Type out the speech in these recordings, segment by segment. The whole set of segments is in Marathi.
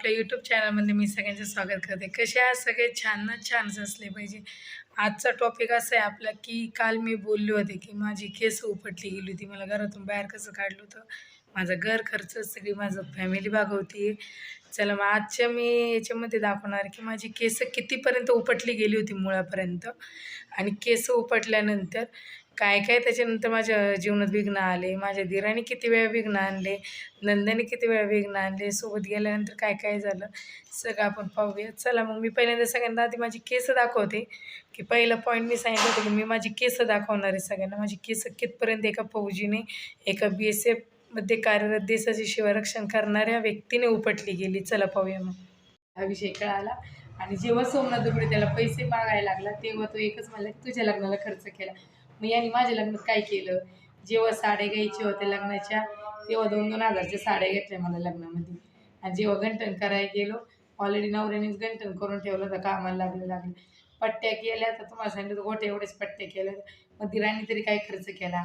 आपल्या यूट्यूब चॅनलमध्ये मी सगळ्यांचं स्वागत करते. कसे आहात सगळे? छान छानच असले पाहिजे. आजचा टॉपिक असा आहे आपला की काल मी बोलले होते की माझी केस उपटली गेली होती. मला घरातून बाहेर कसं काढलं होतं? माझा घर खर्च सगळी माझं फॅमिली भागवती चला मग आजच्या मी याच्यामध्ये दाखवणार की माझी केस कितीपर्यंत उपटली गेली होती मुळापर्यंत. आणि केस उपटल्यानंतर काय काय त्याच्यानंतर माझ्या जीवनात विघ्न आले माझ्या दिराने किती वेळा विघ्न आणले नंदाने किती वेळा विघ्न आणले सोबत गेल्यानंतर काय काय झालं सगळं आपण पाहूया. चला मग मी पहिल्यांदा सगळ्यांना आधी माझी केस दाखवते की पहिला पॉईंट मी सांगितलं होतं की मी माझी केस दाखवणार आहे सगळ्यांना. माझी केस कितपर्यंत एका फौजीने एका बी एस एफमध्ये कार्यरत देशाचे शिवरक्षण करणाऱ्या व्यक्तीने उपटली गेली. चला पाहूया मग. हा विषय कळाला. आणि जेव्हा सोमनाथ दुबळे त्याला पैसे मागायला लागला तेव्हा तो एकच म्हणला की तुझ्या लग्नाला खर्च केला. मग यांनी माझ्या लग्नात काय केलं? जेव्हा साड्या घ्यायच्या होत्या लग्नाच्या तेव्हा दोन दोन हजारच्या साड्या घेतल्या मला लग्नामध्ये. आणि जेव्हा गंठण करायला गेलो ऑलरेडी नवऱ्यानेच गंठण करून ठेवलं होतं कामाला लागलं लागलं. पट्ट्या केल्या तर तुम्हाला सांगितलं गोटे एवढेच पट्ट्या केल्या मग दिरांनी तरी काय खर्च केला.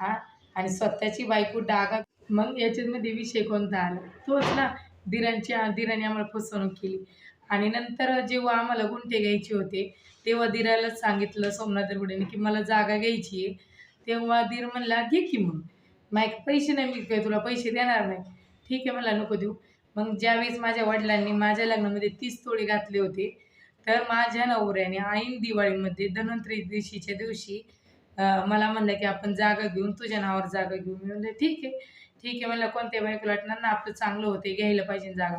हा? आणि स्वतःची बायको डागा. मग याच्यामध्ये विषय कोणता आला? तोच ना दिरांची दिराने आम्हाला फसवणूक केली. आणि नंतर जेव्हा आम्हाला गुंठे घ्यायचे होते तेव्हा दिराला सांगितलं सोमनाथ दरगुडेने की मला जागा घ्यायची आहे. तेव्हा दीर म्हणला घे की मग. माईक पैसे नाही मी काय तुला पैसे देणार नाही. ठीक आहे मला नको देऊ. मग ज्यावेळेस माझ्या वडिलांनी माझ्या लग्नामध्ये तीस तोळे घातले होते तर माझ्या नवऱ्याने ऐन दिवाळीमध्ये धन्वंतरी दिवशीच्या दिवशी मला म्हणलं की आपण जागा घेऊन तुझ्या नावावर जागा घेऊन. मी म्हणलं ठीक आहे. ठीक आहे म्हणलं कोणत्या बायकोला वाटणार ना आपलं चांगलं होते घ्यायला पाहिजे जागा.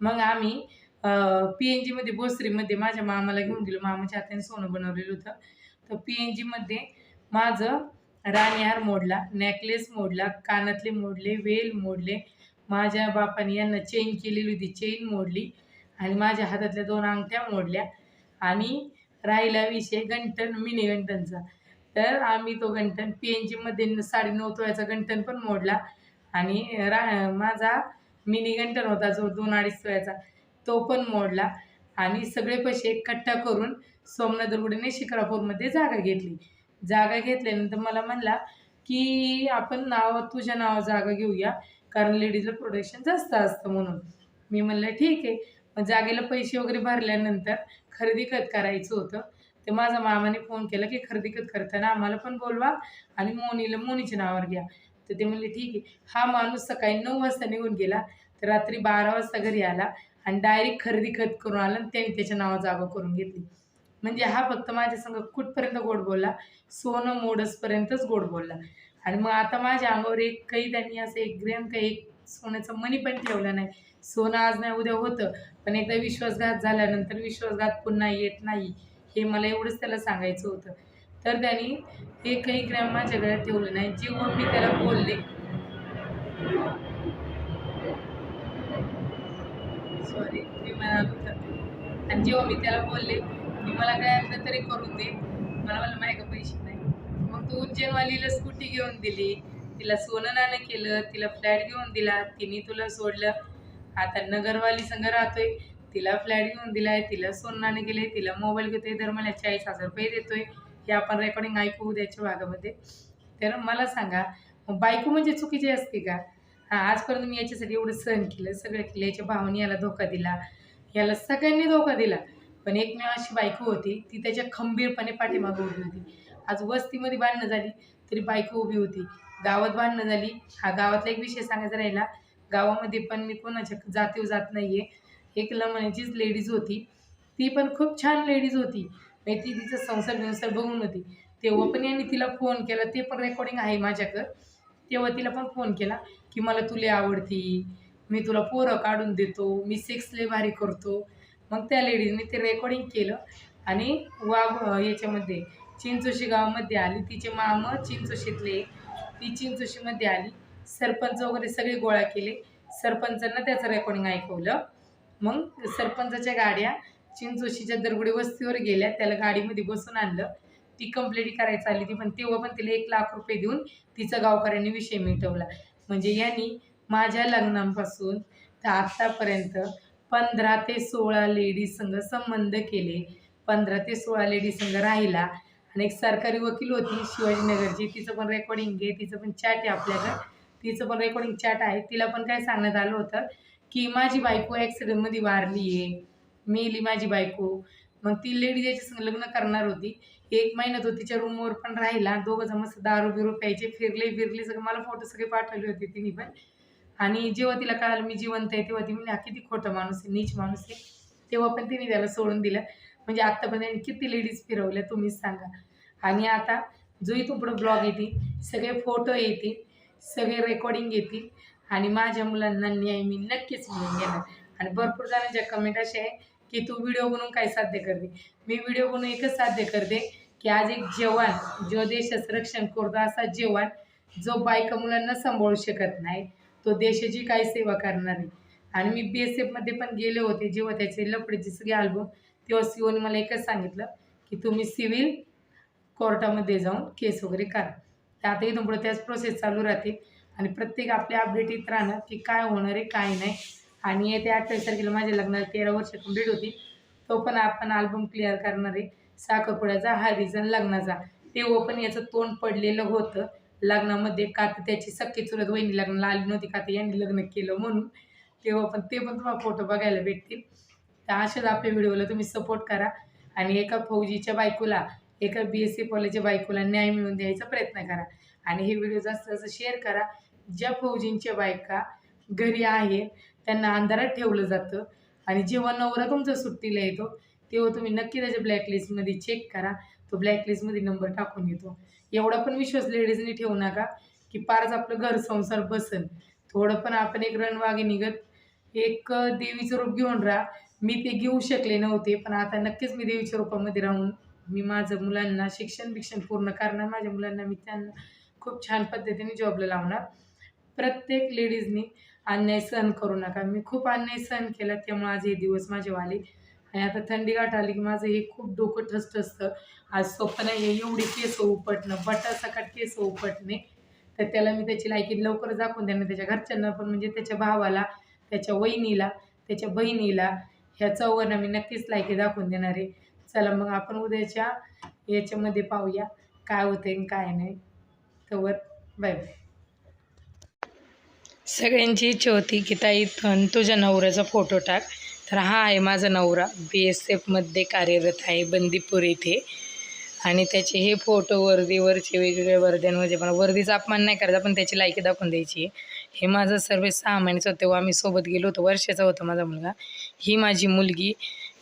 मग आम्ही पी एन जीमध्ये भोसरीमध्ये माझ्या मामाला घेऊन गेलो. मामाच्या हाताने सोनं बनवलेलं होतं. तर पी एन जीमध्ये माझं राणीहार मोडला नेकलेस मोडला कानातले मोडले वेल मोडले. माझ्या बापाने यांना चेन केलेली होती. चेन मोडली आणि माझ्या हातातल्या दोन अंगठ्या मोडल्या. आणि राहिला विषय गंटन मिनी गंटनचा तर आम्ही तो गंटन पी एन जीमध्ये साडे नऊ तोळ्याचा गंटन पण मोडला. आणि रा माझा मिनी गंटन होता जो दोन अडीच तोळ्याचा. तो पण मोडला. आणि सगळे पैसे इकट्ठा करून सोमनाथ दुर्गुडेने शिक्रापूरमध्ये जागा घेतली. जागा घेतल्यानंतर मला म्हणला की आपण नाव तुझ्या नावावर जागा घेऊया. कारण लेडीजला प्रोडक्शन जास्त असतं म्हणून. मी म्हणलं ठीक आहे. मग जागेला पैसे वगैरे भरल्यानंतर खरेदी खत करायचं होतं. ते माझ्या मामाने फोन केला की खरेदी खत करताना आम्हाला पण बोलवा आणि मोनीला मोनीच्या नावावर घ्या. तर ते म्हणले ठीक आहे. हा माणूस सकाळी नऊ वाजता निघून गेला. तर रात्री बारा वाजता घरी आला. आणि डायरेक्ट खरेदी खत करून आलं आणि त्यांनी त्याच्या नावावर जागा करून घेतली. म्हणजे हा फक्त माझ्या संग कुठपर्यंत गोड बोलला? सोनं मोडसपर्यंतच गोड बोलला. आणि मग आता माझ्या अंगावर एक काही त्यांनी असं एक ग्रॅम काही एक सोन्याचं मनी पण ठेवलं नाही. सोनं आज नाही उद्या होतं. पण एकदा विश्वासघात झाल्यानंतर विश्वासघात पुन्हा येत नाही. हे मला एवढंच त्याला सांगायचं होतं. तर त्यांनी ते काही ग्रॅम माझ्या गळ्यात ठेवलं नाही. जेव्हा मी त्याला बोलले सॉरी मी म्हणाल आणि जेव्हा मी त्याला बोलले की मला काय असलं तरी करून दे. मला मला माझ्या पैसे नाही. मग तू उज्जैनवालीला स्कूटी घेऊन दिली. तिला सोनं नाणं केलं तिला फ्लॅट घेऊन दिला. तिने तुला सोडलं. आता नगरवाली संग राहतोय. तिला फ्लॅट घेऊन दिलाय तिला सोनं नाणं केलंय तिला मोबाईल घेतोय. तर मला चाळीस हजार रुपये देतोय. हे आपण रेकॉर्डिंग ऐकू उद्याच्या भागामध्ये. तर मला सांगा मग बायको म्हणजे चुकीची असते का? हां आजपर्यंत मी याच्यासाठी एवढं सहन केलं. सगळं केलं याच्या भावाने याला धोका दिला. याला सगळ्यांनी धोका दिला. पण एकमेव अशी बायको होती ती त्याच्या खंबीरपणे पाठीमागं उभी होती. आज वस्तीमध्ये भांडणं झाली तरी बायको उभी होती. गावात भांडणं झाली. हा गावातला एक विषय सांगायचा राहिला. गावामध्ये पण मी कोणाच्या जातीव जात नाही आहे एक लमण्याचीच लेडीज होती. ती पण खूप छान लेडीज होती. म्हणजे ती तिचा संसार विंसार बघून होती. तेव्हा पण यांनी तिला फोन केला. ते पण रेकॉर्डिंग आहे माझ्याकडं. तेव्हा तिला पण फोन केला. की मला तुले आवडती मी तुला पोरं काढून देतो मी सेक्सले भारी करतो. मग त्या लेडीजने ते रेकॉर्डिंग केलं आणि वाघ याच्यामध्ये चिंचोशी गावामध्ये आली. तिचे माम चिंचोशीतले ती चिंचोशीमध्ये आली. सरपंच वगैरे सगळे गोळा केले. सरपंचांना त्याचं रेकॉर्डिंग ऐकवलं. मग सरपंचाच्या गाड्या चिंचोशीच्या दरगुडी वस्तीवर गेल्या. त्याला गाडीमध्ये बसून आणलं. ती कंप्लेंट करायचं आली ती पण तेव्हा पण तिला एक लाख रुपये देऊन तिचा गावकऱ्यांनी विषय मिटवला. म्हणजे यांनी माझ्या लग्नापासून तर आत्तापर्यंत पंधरा ते सोळा लेडीज संघ संबंध केले. पंधरा ते सोळा लेडीज संघ राहिला. आणि एक सरकारी वकील होती शिवाजीनगरची तिचं पण रेकॉर्डिंग घे. तिचं पण चॅट आहे आपल्याकडं. तिचं पण रेकॉर्डिंग चॅट आहे. तिला पण काय सांगण्यात आलं होतं की माझी बायको ॲक्सिडेंटमध्ये वारली आहे मेली माझी बायको. मग ती लेडी ज्याच्या संग लग्न करणार होती एक महिना तो तिच्या रूमवर पण राहिला. दोघं जण मस्त दारू बिरू प्यायचे फिरले फिरले सगळं. मला फोटो सगळे पाठवले होते तिने पण. आणि जेव्हा तिला कळालं मी जिवंत आहे तेव्हा ती म्हणजे हा किती खोटं माणूस आहे नीच माणूस आहे. तेव्हा पण तिने त्याला सोडून दिलं. म्हणजे आत्तापर्यंत किती लेडीज फिरवल्या तुम्हीच सांगा. आणि आता जो इथून पुढं ब्लॉग येतील सगळे फोटो येतील सगळे रेकॉर्डिंग येतील आणि माझ्या मुलांना न्याय मी नक्कीच मिळून घेणार आणि भरपूर जणांच्या कमेंट अशा आहे की तू व्हिडिओ बनवून काय साध्य करते? मी व्हिडिओ बनवून एकच साध्य करते की आज एक जवान जो देशाचं रक्षण करतो असा जवान जो बायका मुलांना सांभाळू शकत नाही. तो देशाची काय सेवा करणार आहे आणि मी बी एस एफमध्ये पण गेले होते जेव्हा त्याचे लपडेचे सगळे अल्बम तेव्हा सीओने मला एकच सांगितलं की तुम्ही सिव्हिल कोर्टामध्ये जाऊन केस वगैरे करा. तर आता इथून पुढे त्याच प्रोसेस चालू राहते. आणि प्रत्येक आपल्या अपडेट येत राहणार की काय होणार आहे काय नाही. आणि येत्या अठ्ठावीस तारखेला माझ्या लग्नाला तेरा वर्ष कंप्लीट होती. तो पण आपण आल्बम क्लिअर करणार आहे. साखरपुड्याचा हरिजन लग्नाचा. तेव्हा पण याचं तोंड पडलेलं होतं. लग्नामध्ये का तर त्याची सख्खी चुलत वहिनी लग्नाला आली नव्हती का तर यांनी लग्न केलं म्हणून. तेव्हा पण ते पण तुम्हाला फोटो बघायला भेटतील. तर अशाच आपल्या व्हिडिओला तुम्ही सपोर्ट करा. आणि एका फौजीच्या बायकोला एका बी एस सी कॉलेजच्या बायकोला न्याय मिळवून द्यायचा प्रयत्न करा. आणि हे व्हिडिओ जास्त जास्त शेअर करा. ज्या फौजींच्या बायका घरी आहे त्यांना अंधारात ठेवलं जातं. आणि जेव्हा नवरा तुमचा सुट्टीला येतो तेव्हा तुम्ही नक्की त्याच्या ब्लॅकलिस्टमध्ये चेक करा. तो ब्लॅकलिस्टमध्ये नंबर टाकून येतो. एवढा पण विश्वास लेडीजनी ठेवू नका की पारच आपलं घर संसार बसन. थोडं पण आपण एक रणवागे निघत एक देवीचं रूप घेऊन राहा. मी ते घेऊ शकले नव्हते पण आता नक्कीच मी देवीच्या रूपामध्ये राहून मी माझं मुलांना शिक्षण बिक्षण पूर्ण करणार. माझ्या मुलांना मी त्यांना खूप छान पद्धतीने जॉबला लावणार. प्रत्येक लेडीजनी अन्याय सहन करू नका. मी खूप अन्याय सहन केला त्यामुळे आज हे दिवस माझे वाले. आणि आता थंडी गाठ आली की माझं हे खूप डोकं ठसठसतं. आज स्वप्न हे एवढी केस उपटणं बटासकट केस उपटणे. तर त्याला मी त्याची लायकी लवकर दाखवून देणार. त्याच्या घरच्यांना पण म्हणजे त्याच्या भावाला त्याच्या वहिनीला त्याच्या बहिणीला ह्या चौघांना मी नक्कीच लायकी दाखवून देणार आहे. चला मग आपण उद्याच्या याच्यामध्ये पाहूया. काय होते काय नाही. तवर बाय बाय सगळ्यांची इच्छा होती की ताई तन तुझ्या नवऱ्याचा फोटो टाक. तर हा आहे माझा नवरा. बी एस एफमध्ये कार्यरत आहे बंदीपूर इथे. आणि त्याचे हे फोटो वर्दीवरचे वेगवेगळ्या वर्द्यांमध्ये म्हणजे पण वर्दीचा अपमान नाही करायचा पण त्याची लायकी दाखवून द्यायची. हे माझं सर्व सहा महिन्याचं होतं. तेव्हा आम्ही सोबत गेलो होतो. वर्षाचा होता माझा मुलगा. ही माझी मुलगी.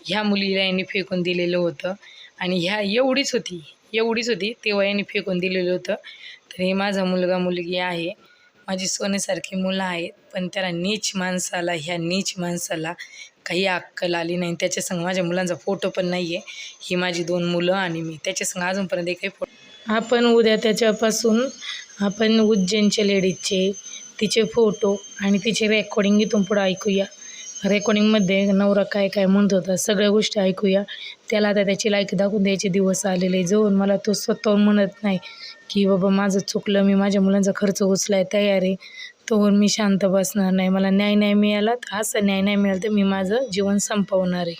ह्या मुलीला यांनी फेकून दिलेलं होतं. आणि ह्या एवढीच होती. एवढीच होती. तेव्हा यांनी फेकून दिलेलं होतं. तर हे माझा मुलगा मुलगी आहे. माझी सोन्यासारखी मुलं आहेत पण त्याला नीच माणसाला ह्या नीच माणसाला काही अक्कल आली नाही. त्याच्यासंग माझ्या मुलांचा फोटो पण नाही आहे ही माझी दोन मुलं आणि मी. त्याच्यासंग अजूनपर्यंत एकही फोटो आपण उद्या त्याच्यापासून आपण उज्जैनच्या लेडीजचे तिचे फोटो आणि तिचे रेकॉर्डिंग इथून पुढं ऐकूया. रेकॉर्डिंगमध्ये नवरा काय काय म्हणत होता सगळ्या गोष्टी ऐकूया. त्याला आता त्याची लायकी दाखवून द्यायचे दिवस आलेले. जाऊन मला तो स्वतःहून म्हणत नाही की बाबा माझं चुकलं मी माझ्या मुलांचा खर्च उचलाय तयार आहे. तोवर मी शांत बसणार नाही. मला न्याय नाही मिळाला तर असं न्याय नाही मिळालं तर मी माझं जीवन संपवणार आहे.